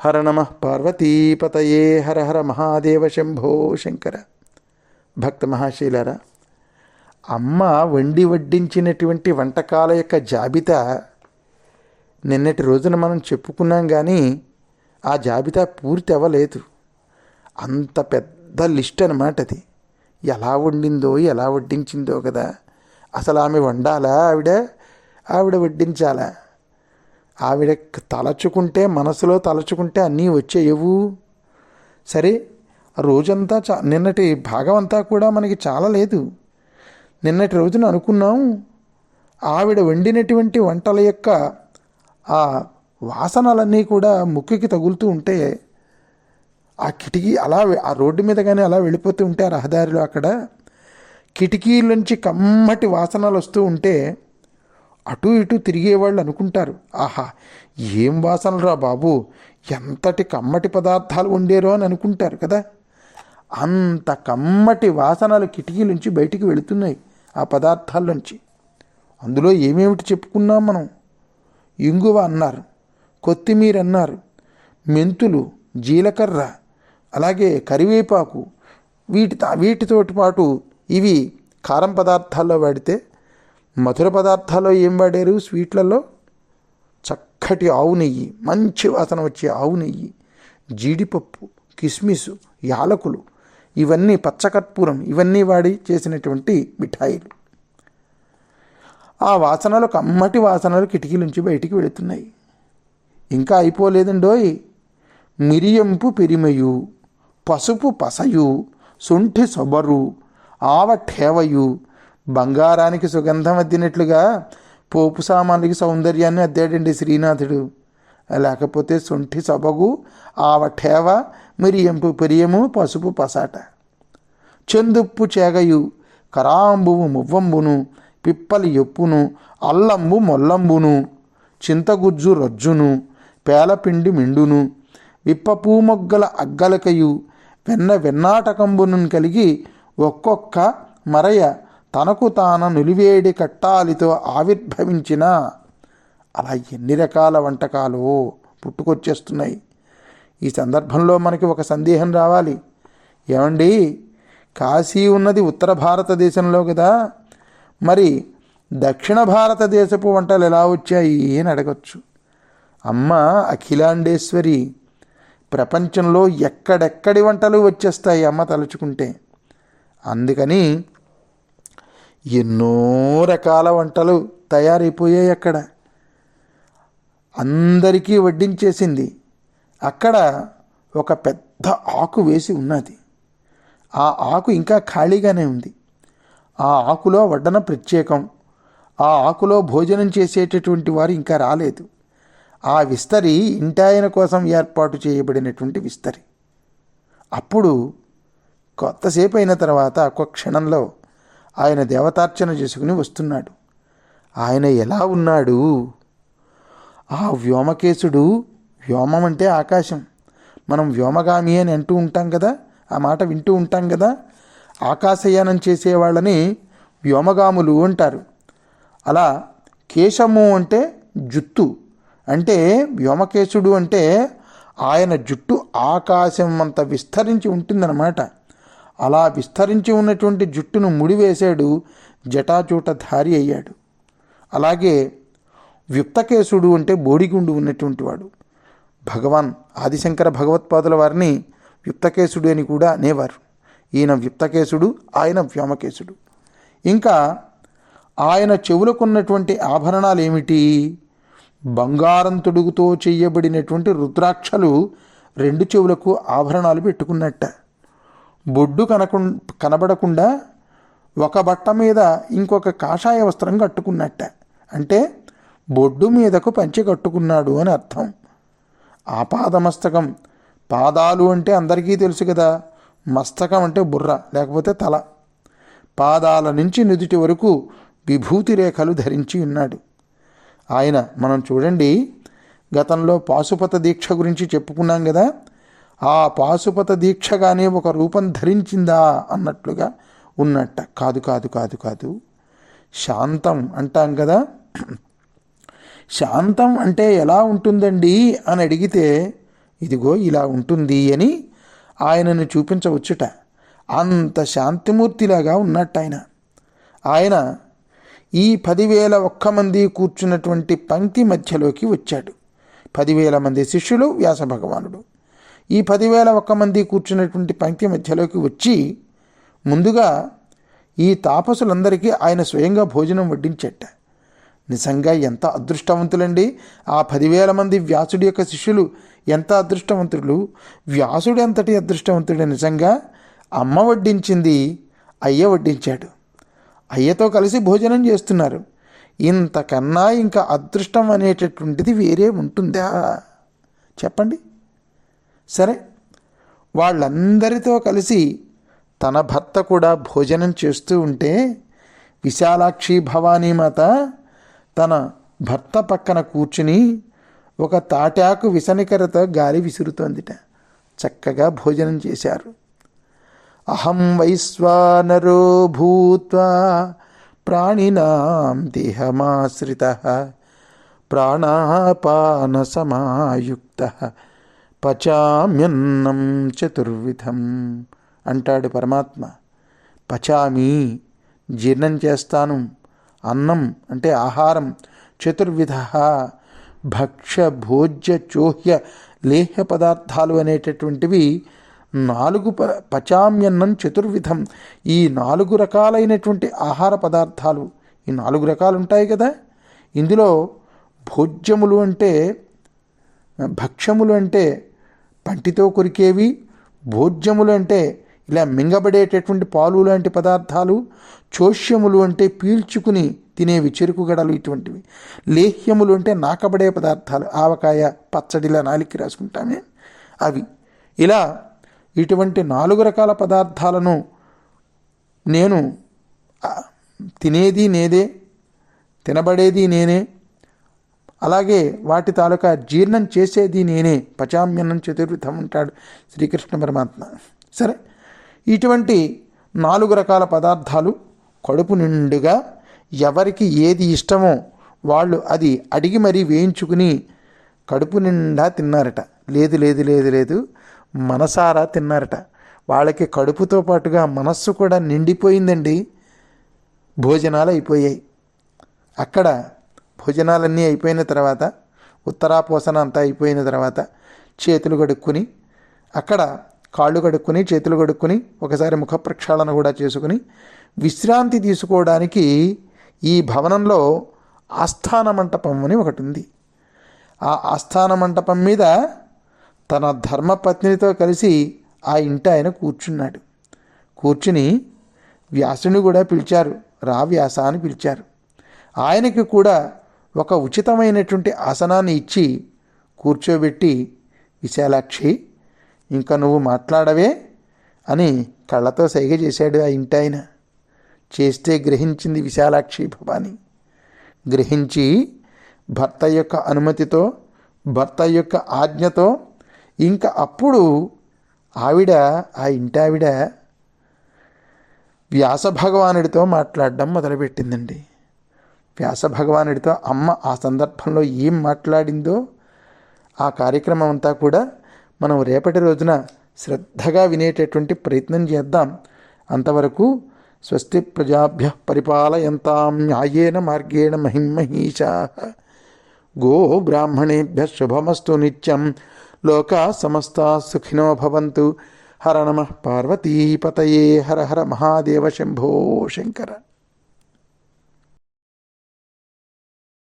హర నమ పార్వతీపతయే హర హర మహాదేవ శంభో శంకర. భక్త మహాశీలరా అమ్మ వండి వడ్డించినటువంటి వంటకాల యొక్క జాబితా నిన్నటి రోజున మనం చెప్పుకున్నాం కానీ ఆ జాబితా పూర్తి అవ్వలేదు. అంత పెద్ద లిస్ట్ అనమాట అది. ఎలా వండిందో ఎలా వడ్డించిందో కదా. అసలు ఆమె వండాలా ఆవిడ? ఆవిడ వడ్డించాలా? ఆవిడ తలచుకుంటే మనసులో తలచుకుంటే అన్నీ వచ్చేయవు సరే రోజంతా చా నిన్నటి భాగం అంతా కూడా మనకి చాలా లేదు. నిన్నటి రోజున అనుకున్నాం ఆవిడ వండినటువంటి వంటల యొక్క ఆ వాసనలన్నీ కూడా ముక్కుకి తగులుతూ ఉంటే ఆ కిటికీ అలా ఆ రోడ్డు మీద కానీ అలా వెళ్ళిపోతూ ఉంటే ఆ రహదారిలో అక్కడ కిటికీలోంచి కమ్మటి వాసనలు వస్తూ ఉంటే అటు ఇటు తిరిగేవాళ్ళు అనుకుంటారు. ఆహా ఏం వాసనరా బాబు? ఎంతటి కమ్మటి పదార్థాలు వండేరో అని అనుకుంటారు కదా. అంత కమ్మటి వాసనలు కిటికీలుంచి బయటికి వెళుతున్నాయి ఆ పదార్థాల్లోంచి. అందులో ఏమేమిటి చెప్పుకున్నాం మనం? ఇంగువ అన్నారు కొత్తిమీర అన్నారు మెంతులు జీలకర్ర అలాగే కరివేపాకు. వీటి వీటితోటి పాటు ఇవి కారం పదార్థాల్లో వాడితే మధుర పదార్థాల్లో ఏం వాడారు? స్వీట్లలో చక్కటి ఆవు నెయ్యి మంచి వాసన వచ్చే ఆవు నెయ్యి జీడిపప్పు కిస్మిస్ యాలకులు ఇవన్నీ పచ్చకర్పూరం ఇవన్నీ వాడి చేసినటువంటి మిఠాయిలు. ఆ వాసనలు కమ్మటి వాసనలు కిటికీ నుంచి బయటికి వెళుతున్నాయి. ఇంకా అయిపోలేదండోయ్ మిరియంపు పెరిమయు పసుపు పసయు శొంఠి సొబరు ఆవ ఠేవయు బంగారానికి సుగంధం అద్దినట్లుగా పోపు సామాన్లకి సౌందర్యాన్ని అద్దాడండి శ్రీనాథుడు. లేకపోతే శొంఠి సబగు ఆవ ఠేవ మిరియంపు పెరియము పసుపు పసాట. చెందుప్పు చేగయు కరాంబువు మువ్వంబును పిప్పలి ఎప్పును అల్లంబు మొల్లంబును చింతగుజ్జు రజ్జును పేలపిండి మిండును విప్పపూ మొగ్గల అగ్గలకయు వెన్న వెన్నాటకంబును కలిగి ఒక్కొక్క మరయ తనకు తాను నులివేడి కట్టాలితో ఆవిర్భవించిన. అలా ఎన్ని రకాల వంటకాలు పుట్టుకొచ్చేస్తున్నాయి. ఈ సందర్భంలో మనకి ఒక సందేహం రావాలి. ఏమండి? కాశీ ఉన్నది ఉత్తర భారతదేశంలో కదా. మరి దక్షిణ భారతదేశపు వంటలు ఎలా వచ్చాయి అని అడగచ్చు. అమ్మ అఖిలాండేశ్వరి ప్రపంచంలో ఎక్కడెక్కడి వంటలు వచ్చేస్తాయి అమ్మ తలుచుకుంటే. అందుకని ఎన్నో రకాల వంటలు తయారైపోయాయి అక్కడ. అందరికీ వడ్డించేసింది. అక్కడ ఒక పెద్ద ఆకు వేసి ఉన్నది. ఆ ఆకు ఇంకా ఖాళీగానే ఉంది. ఆ ఆకులో వడ్డన ప్రత్యేకం. ఆ ఆకులో భోజనం చేసేటటువంటి వారు ఇంకా రాలేదు. ఆ విస్తరి ఇంటాయన కోసం ఏర్పాటు చేయబడినటువంటి విస్తరి. అప్పుడు కొత్తసేపు అయిన తర్వాత ఒక క్షణంలో ఆయన దేవతార్చన చేసుకుని వస్తున్నాడు. ఆయన ఎలా ఉన్నాడు? ఆ వ్యోమకేశుడు వ్యోమం అంటే ఆకాశం. మనం వ్యోమగామి అని అంటూ ఉంటాం కదా ఆ మాట వింటూ ఉంటాం కదా ఆకాశయానం చేసే వాళ్ళని వ్యోమగాములు అంటారు. అలా కేశము అంటే జుత్తు అంటే వ్యోమకేశుడు అంటే ఆయన జుట్టు ఆకాశం అంత విస్తరించి ఉంటుందన్నమాట. అలా విస్తరించి ఉన్నటువంటి జుట్టును ముడివేశాడు జటాచూటధారి అయ్యాడు. అలాగే వ్యుప్తకేశుడు అంటే బోడిగుండు ఉన్నటువంటి వాడు. భగవాన్ ఆదిశంకర భగవత్పాదుల వారిని వ్యుప్తకేశుడు అని కూడా అనేవారు. ఈయన వ్యుప్తకేశుడు ఆయన వ్యోమకేశుడు. ఇంకా ఆయన చెవులకున్నటువంటి ఆభరణాలు ఏమిటి బంగారం తొడుగుతో చేయబడినటువంటి రుద్రాక్షలు రెండు చెవులకు ఆభరణాలు పెట్టుకున్నట్ట. బొడ్డు కనకు కనబడకుండా ఒక బట్ట మీద ఇంకొక కాషాయ వస్త్రం కట్టుకున్నట్ట. అంటే బొడ్డు మీదకు పంచి కట్టుకున్నాడు అని అర్థం. ఆపాదమస్తకం పాదాలు అంటే అందరికీ తెలుసు కదా. మస్తకం అంటే బుర్ర లేకపోతే తల. పాదాల నుంచి నుదుటి వరకు విభూతి రేఖలు ధరించి ఉన్నాడు. ఆయన మనం చూడండి గతంలో పాశుపత దీక్ష గురించి చెప్పుకున్నాం కదా. ఆ పాశుపత దీక్షగానే ఒక రూపం ధరించిందా అన్నట్లుగా ఉన్నట్ట. కాదు కాదు కాదు కాదు. శాంతం అంటాం కదా. శాంతం అంటే ఎలా ఉంటుందండి అని అడిగితే ఇదిగో ఇలా ఉంటుంది అని ఆయనను చూపించవచ్చుట. అంత శాంతిమూర్తిలాగా ఉన్నట్టు ఆయన. ఆయన ఈ పదివేల ఒక్క మంది కూర్చున్నటువంటి పంక్తి మధ్యలోకి వచ్చాడు. పదివేల మంది శిష్యులు వ్యాస భగవానుడు. ఈ పదివేల ఒక్క మంది కూర్చున్నటువంటి పంక్తి మధ్యలోకి వచ్చి ముందుగా ఈ తాపసులందరికీ ఆయన స్వయంగా భోజనం వడ్డించట. నిజంగా ఎంత అదృష్టవంతులండి. ఆ పదివేల మంది వ్యాసుడి యొక్క శిష్యులు ఎంత అదృష్టవంతుడు వ్యాసుడు ఎంతటి అదృష్టవంతుడు నిజంగా? అమ్మ వడ్డించింది అయ్య వడ్డించాడు. అయ్యతో కలిసి భోజనం చేస్తున్నారు. ఇంతకన్నా ఇంకా అదృష్టం అనేటటువంటిది వేరే ఉంటుందా? చెప్పండి. సరే వాళ్ళందరితో కలిసి తన భర్త కూడా భోజనం చేస్తూ ఉంటే విశాలాక్షి భవానీమాత తన భర్త పక్కన కూర్చుని ఒక తాటాకు విసనికరతో గాలి విసురుతోందిట. చక్కగా భోజనం చేశారు. అహం వైశ్వానరో భూత్వా ప్రాణినాం దేహమాశ్రిత ప్రాణాపాన సమాయుక్త పచామ్యన్నం చతుర్విధం అంటాడు పరమాత్మ. పచామి జీర్ణం చేస్తాను. అన్నం అంటే ఆహారం. చతుర్విధ భక్ష్య భోజ్య చోహ్య లేహ్య పదార్థాలు అనేటటువంటివి నాలుగు ప పచామ్యన్నం చతుర్విధం. ఈ నాలుగు రకాలైనటువంటి ఆహార పదార్థాలు ఈ నాలుగు రకాలు ఉంటాయి కదా. ఇందులో భోజ్యములు అంటే భక్ష్యములు అంటే పంటితో కొరికేవి భోజ్యములు అంటే ఇలా మింగబడేటటువంటి పాలు లాంటి పదార్థాలు చోష్యములు అంటే పీల్చుకుని తినేవి చెరుకు గడలు ఇటువంటివి. లేహ్యములు అంటే నాకబడే పదార్థాలు ఆవకాయ పచ్చడిలా నాలికి రాసుకుంటామే. అవి. ఇలా ఇటువంటి నాలుగు రకాల పదార్థాలను నేను తినేది నేదే తినబడేది నేనే అలాగే వాటి తాలూకా జీర్ణం చేసేది నేనే పచామ్యన్నం చతుర్విధం అంటాడు శ్రీకృష్ణ పరమాత్మ. సరే ఇటువంటి నాలుగు రకాల పదార్థాలు కడుపు నిండుగా ఎవరికి ఏది ఇష్టమో వాళ్ళు అది అడిగి మరీ వేయించుకుని కడుపు నిండా తిన్నారట. లేదు లేదు లేదు లేదు మనసారా తిన్నారట. వాళ్ళకి కడుపుతో పాటుగా మనస్సు కూడా నిండిపోయిందండి. భోజనాలు అయిపోయాయి. అక్కడ భోజనాలన్నీ అయిపోయిన తర్వాత ఉత్తరాపోసన అంతా అయిపోయిన తర్వాత చేతులు కడుక్కుని అక్కడ కాళ్ళు కడుక్కుని చేతులు కడుక్కుని ఒకసారి ముఖ ప్రక్షాళన కూడా చేసుకుని విశ్రాంతి తీసుకోవడానికి ఈ భవనంలో ఆస్థాన మంటపం అని ఒకటి ఉంది ఆ ఆస్థాన మంటపం మీద తన ధర్మపత్నితో కలిసి ఆ ఇంట ఆయన కూర్చున్నాడు. కూర్చుని వ్యాసుని కూడా పిలిచారు. రా వ్యాస అని పిలిచారు. ఆయనకి కూడా ఒక ఉచితమైనటువంటి ఆసనాన్ని ఇచ్చి కూర్చోబెట్టి విశాలాక్షి ఇంకా నువ్వు మాట్లాడవే అని కళ్ళతో సైగ చేశాడు ఆ ఇంటాయన. చేస్తే గ్రహించింది విశాలాక్షి భవాని. గ్రహించి భర్త యొక్క అనుమతితో భర్త యొక్క ఆజ్ఞతో ఇంకా అప్పుడు ఆవిడ ఆ ఇంటావిడ వ్యాస భగవానుడితో మాట్లాడడం మొదలుపెట్టిందండి. వ్యాస భగవానుడితో అమ్మ ఆ సందర్భంలో ఏం మాట్లాడిందో ఆ కార్యక్రమం అంతా కూడా మనం రేపటి రోజున శ్రద్ధగా వినేటటువంటి ప్రయత్నం చేద్దాం. అంతవరకు స్వస్తి ప్రజాభ్య పరిపాలయంతాం న్యాయేన మార్గేణ మహిమహీషా. గో బ్రాహ్మణేభ్య శుభమస్తు నిత్యం. లోకా సమస్త సుఖినో భవంతు. హర నమ పార్వతీపతయే. హర హర మహాదేవ శంభో శంకర.